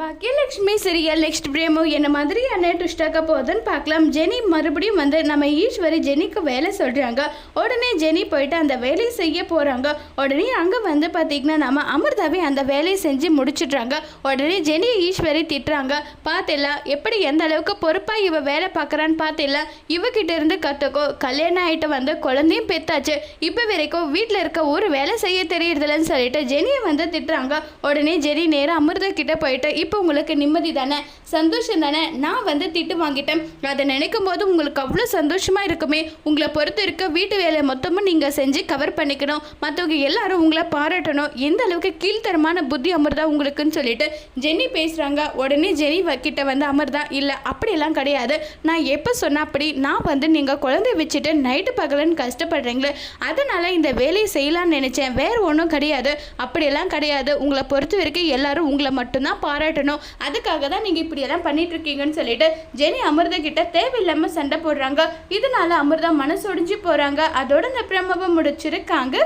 Baakiyalakshmi serial next பிரேமோ என்ன மாதிரியான ட்விஸ்டாக போகுதுன்னு பார்க்கலாம். ஜெனி மறுபடியும் வந்து நம்ம ஈஸ்வரி ஜெனிக்கு வேலை சொல்கிறாங்க உடனே ஜெனி போயிட்டு அந்த வேலையை செய்ய போகிறாங்க உடனே அங்கே வந்து பார்த்தீங்கன்னா நம்ம அமிர்தாவே அந்த வேலையை செஞ்சு முடிச்சிடுறாங்க. உடனே ஜெனி ஈஸ்வரி திட்டுறாங்க. பார்த்தில்ல எப்படி எந்த அளவுக்கு பொறுப்பாக இவ வேலை பார்க்குறான்னு பார்த்தில்ல இவகிட்ட இருந்து கற்றுக்கோ கல்யாணம் ஆகிட்டு வந்து குழந்தையும் பெத்தாச்சு. இப்போ வரைக்கும் வீட்டில் இருக்க ஒரு வேலை செய்ய தெரியறதில்லன்னு சொல்லிட்டு ஜெனியை வந்து திட்டுறாங்க. உடனே ஜெனி நேராக அமிர்தா கிட்ட போயிட்டு இப்போ உங்களுக்கு நிம்மதி தானே? சந்தோஷம் தானே? நான் வந்து திட்டு வாங்கிட்டேன். அதை நினைக்கும் போது உங்களுக்கு அவ்வளோ சந்தோஷமாக இருக்குமே. உங்களை பொறுத்த இருக்க வீட்டு வேலை மொத்தமும் நீங்கள் செஞ்சு கவர் பண்ணிக்கணும். மற்றவங்க எல்லாரும் உங்களை பாராட்டணும். எந்த அளவுக்கு கீழ்த்தரமான புத்தி அமிர்தா உங்களுக்குன்னு சொல்லிட்டு ஜென்னி பேசுகிறாங்க உடனே ஜெனி கிட்ட வந்து அமிர்தா இல்லை அப்படியெல்லாம் கிடையாது. நான் எப்போ சொன்ன அப்படி? நான் வந்து நீங்கள் குழந்தை வச்சுட்டு நைட்டு பகலன்னு கஷ்டப்படுறீங்களே. அதனால் இந்த வேலையை செய்யலாம்னு நினச்சேன். வேறு ஒன்றும் கிடையாது. அப்படியெல்லாம் கிடையாது. உங்களை பொறுத்த வரைக்கும் எல்லாரும் உங்களை மட்டும்தான் பாராட்டணும். அதுக்காக தான் நீங்கள் இப்படியெல்லாம் பண்ணிட்டு இருக்கீங்கன்னு சொல்லிட்டு ஜெனி அமிர்தா கிட்ட தேவையில்லாமல் சண்டை போடுறாங்க. இதனால அமிர்தா மனசொடிஞ்சு போகிறாங்க அதோட இந்த பிரமவை முடிச்சிருக்காங்க.